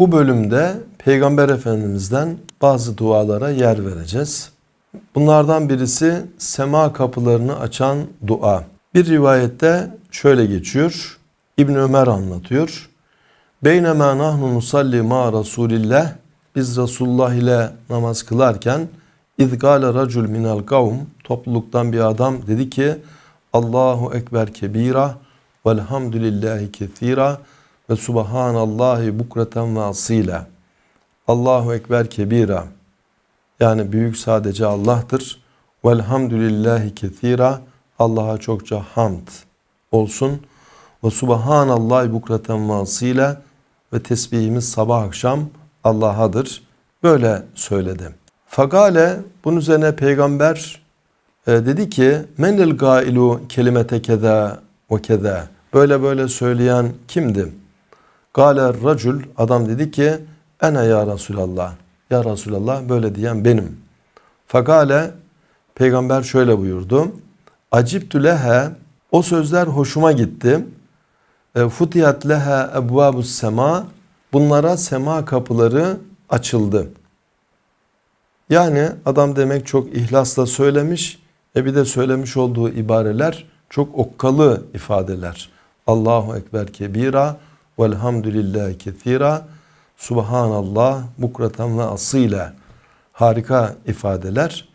Bu bölümde Peygamber Efendimiz'den bazı dualara yer vereceğiz. Bunlardan birisi sema kapılarını açan dua. Bir rivayette şöyle geçiyor. İbn Ömer anlatıyor. Beynema nahnu nusalli ma Resulillah biz Resulullah ile namaz kılarken İzgale racul minel kavm topluluktan bir adam dedi ki Allahu ekber kebira velhamdülillahi kethira ve subhanallahi bukreten ve asila. Allahu ekber kebira yani büyük sadece Allah'tır. Velhamdülillahi kethira Allah'a çokça hamd olsun. Ve subhanallahi bukreten ve asila ve tesbihimiz sabah akşam Allah'adır. Böyle söyledi. Fagale bunun üzerine peygamber e, dedi ki menil gailu kelimete keda ve keda böyle böyle söyleyen kimdi? Gale racul adam dedi ki ene ya Resulallah. Ya Resulallah böyle diyen benim. Fagale peygamber şöyle buyurdu. Aciptü lehe o sözler hoşuma gitti. E, Futiyat leha ebvabus sema bunlara sema kapıları açıldı. Yani adam demek çok ihlasla söylemiş ve bir de söylemiş olduğu ibareler çok okkalı ifadeler. Allahu Ekber kebira velhamdülillahi kethira subhanallah bukratan ve asile harika ifadeler.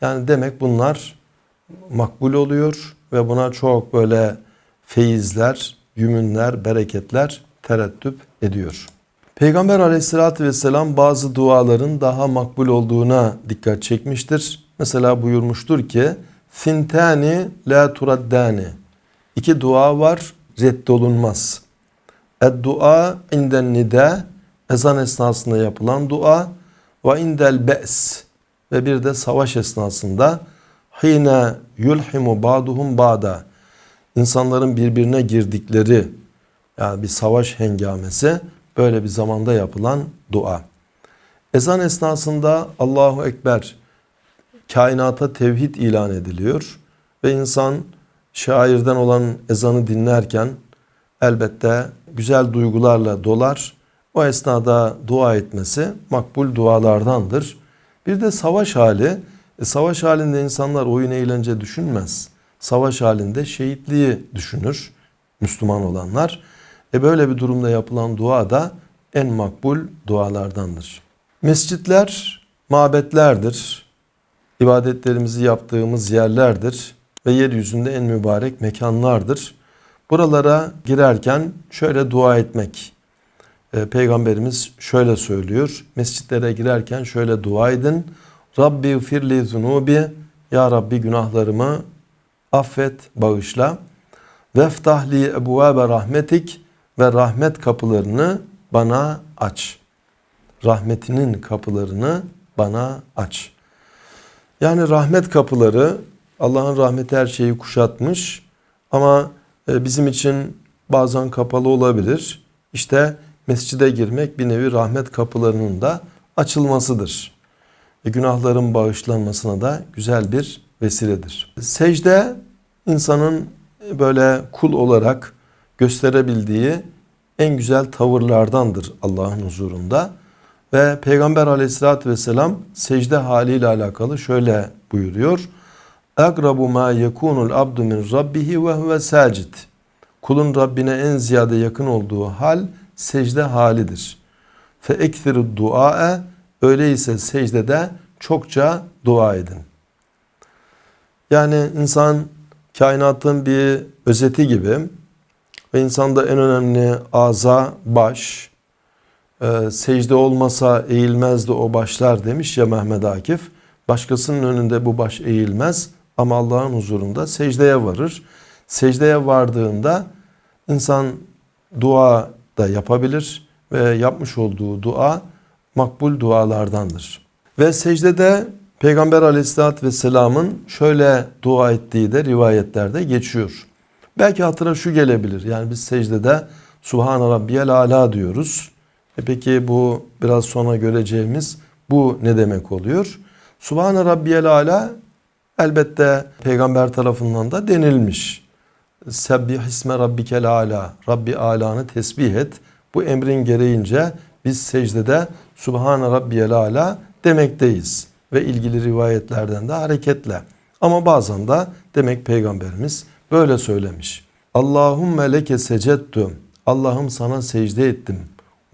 Yani demek bunlar makbul oluyor ve buna çok böyle feyizler, yümünler, bereketler tereddüt ediyor. Peygamber aleyhissalatü vesselam bazı duaların daha makbul olduğuna dikkat çekmiştir. Mesela buyurmuştur ki Fintani la turaddani İki dua var reddolunmaz. Ed-dua inden nida ezan esnasında yapılan dua. Ve indel be's ve bir de savaş esnasında. Hine yulhimu ba'duhum ba'da. İnsanların birbirine girdikleri yani bir savaş hengamesi böyle bir zamanda yapılan dua. Ezan esnasında Allahu Ekber kainata tevhid ilan ediliyor. Ve insan şairden olan ezanı dinlerken elbette güzel duygularla dolar. O esnada dua etmesi makbul dualardandır. Bir de savaş hali. E, savaş halinde insanlar oyun eğlence düşünmez. Savaş halinde şehitliği düşünür Müslüman olanlar. E böyle bir durumda yapılan dua da en makbul dualardandır. Mescitler mabetlerdir. İbadetlerimizi yaptığımız yerlerdir ve yeryüzünde en mübarek mekanlardır. Buralara girerken şöyle dua etmek. E, Peygamberimiz şöyle söylüyor. Mescitlere girerken şöyle dua edin. Rabbi firli zunubi Ya Rabbi günahlarımı affet, bağışla. Veftahli ebuvabe rahmetik ve rahmet kapılarını bana aç. Rahmetinin kapılarını bana aç. Yani rahmet kapıları Allah'ın rahmeti her şeyi kuşatmış ama bizim için bazen kapalı olabilir. İşte mescide girmek bir nevi rahmet kapılarının da açılmasıdır. E, günahların bağışlanmasına da güzel bir vesiledir. Secde insanın böyle kul olarak gösterebildiği en güzel tavırlardandır Allah'ın huzurunda. Ve Peygamber aleyhissalatü vesselam secde haliyle alakalı şöyle buyuruyor. Agrabu ma yekunul abdu min rabbihi ve huve sacid. Kulun Rabbine en ziyade yakın olduğu hal secde halidir. Fe ekfiru duae öyleyse secdede çokça dua edin. Yani insan kainatın bir özeti gibi ve insanda en önemli aza baş. E, secde olmasa eğilmezdi o başlar demiş ya Mehmet Akif. Başkasının önünde bu baş eğilmez ama Allah'ın huzurunda secdeye varır. Secdeye vardığında insan dua da yapabilir ve yapmış olduğu dua makbul dualardandır. Ve secdede Peygamber aleyhissalatü vesselamın şöyle dua ettiği de rivayetlerde geçiyor. Belki hatıra şu gelebilir. Yani biz secdede Subhan Rabbiyel Ala diyoruz. E peki bu biraz sonra göreceğimiz bu ne demek oluyor? Subhan Rabbiyel Ala elbette peygamber tarafından da denilmiş. Sebbih isme rabbikel ala. Rabbi alanı tesbih et. Bu emrin gereğince biz secdede Subhane Rabbiyel Ala demekteyiz. Ve ilgili rivayetlerden de hareketle. Ama bazen de demek Peygamberimiz böyle söylemiş. Allahümme leke secettu. Allah'ım sana secde ettim.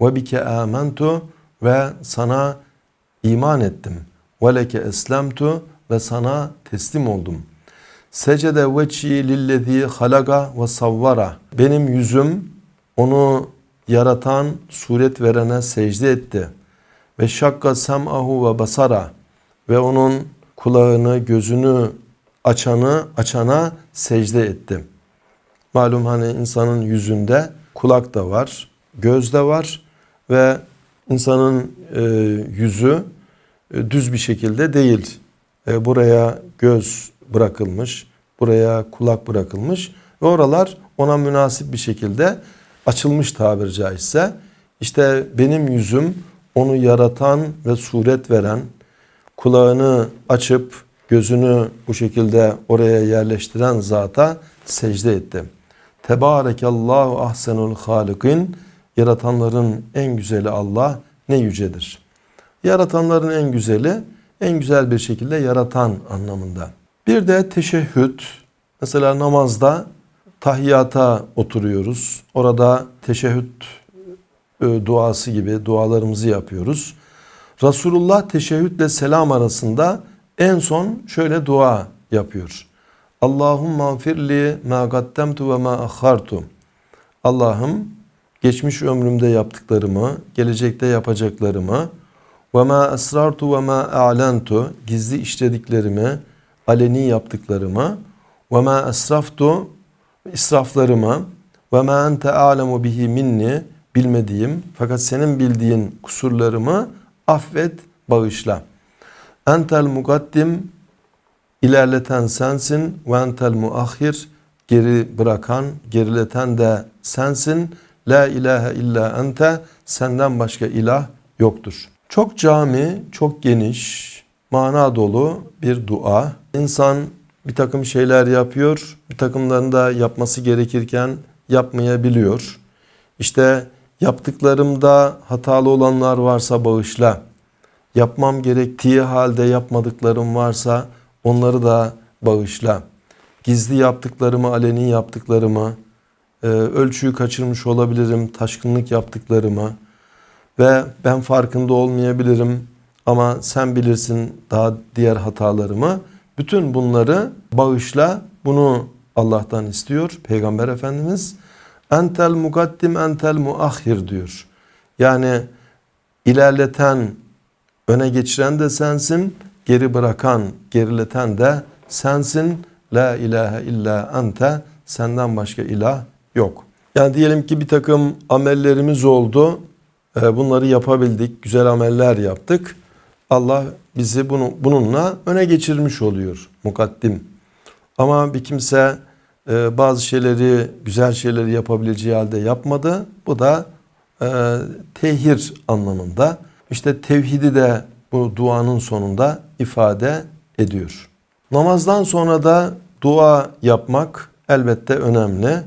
Ve bike amentu ve sana iman ettim. Ve leke eslemtu ve sana teslim oldum. Secede veçhi lillezî halaga ve savvara. Benim yüzüm onu yaratan, suret verene secde etti. Ve şakka sem'ahu ve basara. Ve onun kulağını, gözünü açanı, açana secde etti. Malum hani insanın yüzünde kulak da var, göz de var ve insanın e, yüzü e, düz bir şekilde değil. E, buraya göz bırakılmış, buraya kulak bırakılmış ve oralar ona münasip bir şekilde açılmış tabir caizse. İşte benim yüzüm onu yaratan ve suret veren, kulağını açıp gözünü bu şekilde oraya yerleştiren zata secde etti. Tebarekallahu ahsenul halikin. Yaratanların en güzeli Allah ne yücedir. Yaratanların en güzeli en güzel bir şekilde yaratan anlamında. Bir de teşehhüd. Mesela namazda tahiyyata oturuyoruz. Orada teşehhüd e, duası gibi dualarımızı yapıyoruz. Resulullah teşehhüdle selam arasında en son şöyle dua yapıyor. Allahumma firli ma gaddemtu ve ma akhartu. Allah'ım geçmiş ömrümde yaptıklarımı, gelecekte yapacaklarımı ve ma esrartu ve ma a'lentu gizli işlediklerimi, aleni yaptıklarımı ve ma esraftu israflarımı ve ma ente alemu bihi minni bilmediğim fakat senin bildiğin kusurlarımı affet, bağışla. Entel mukaddim ilerleten sensin ve entel muahhir geri bırakan, gerileten de sensin. La ilahe illa ente senden başka ilah yoktur. Çok cami, çok geniş, mana dolu bir dua. İnsan bir takım şeyler yapıyor, bir takımlarında yapması gerekirken yapmayabiliyor. İşte yaptıklarımda hatalı olanlar varsa bağışla. Yapmam gerektiği halde yapmadıklarım varsa onları da bağışla. Gizli yaptıklarımı, aleni yaptıklarımı, e, ölçüyü kaçırmış olabilirim, taşkınlık yaptıklarımı ve ben farkında olmayabilirim ama sen bilirsin daha diğer hatalarımı. Bütün bunları bağışla. Bunu Allah'tan istiyor Peygamber Efendimiz. Entel mukaddim entel muahhir diyor. Yani ilerleten, öne geçiren de sensin, geri bırakan, gerileten de sensin. La ilahe illa ente senden başka ilah yok. Yani diyelim ki bir takım amellerimiz oldu. Ee, bunları yapabildik. Güzel ameller yaptık. Allah bizi bunu, bununla öne geçirmiş oluyor mukaddim. Ama bir kimse e, bazı şeyleri, güzel şeyleri yapabileceği halde yapmadı. Bu da e, tehir anlamında. İşte tevhidi de bu duanın sonunda ifade ediyor. Namazdan sonra da dua yapmak elbette önemli.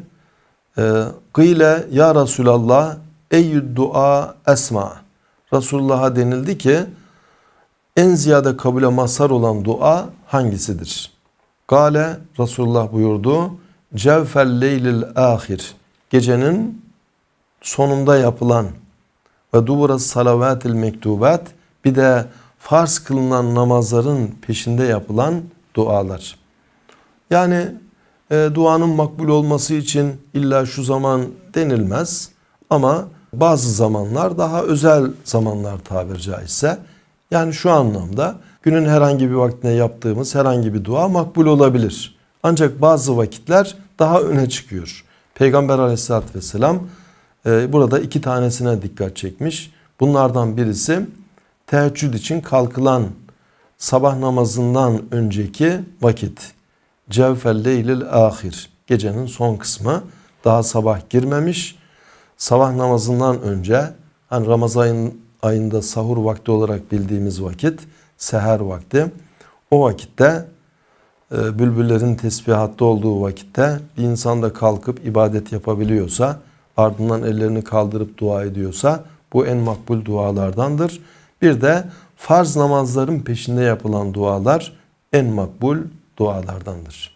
E, Gıyle ya Resulallah eyyüd dua esma. Resulullah'a denildi ki en ziyade kabule mazhar olan dua hangisidir? Gale Resulullah buyurdu. Cevfel leylil ahir. Gecenin sonunda yapılan ve dubura salavatil mektubat bir de farz kılınan namazların peşinde yapılan dualar. Yani e, duanın makbul olması için illa şu zaman denilmez ama bazı zamanlar daha özel zamanlar tabir caizse yani şu anlamda günün herhangi bir vaktine yaptığımız herhangi bir dua makbul olabilir. Ancak bazı vakitler daha öne çıkıyor. Peygamber aleyhissalatü vesselam e, burada iki tanesine dikkat çekmiş. Bunlardan birisi teheccüd için kalkılan sabah namazından önceki vakit. Cevfel leylil ahir. Gecenin son kısmı. Daha sabah girmemiş. Sabah namazından önce hani Ramazan ayında sahur vakti olarak bildiğimiz vakit seher vakti. O vakitte e, bülbüllerin tesbihatta olduğu vakitte bir insan da kalkıp ibadet yapabiliyorsa ardından ellerini kaldırıp dua ediyorsa Bu en makbul dualardandır. Bir de farz namazların peşinde yapılan dualar en makbul dualardandır.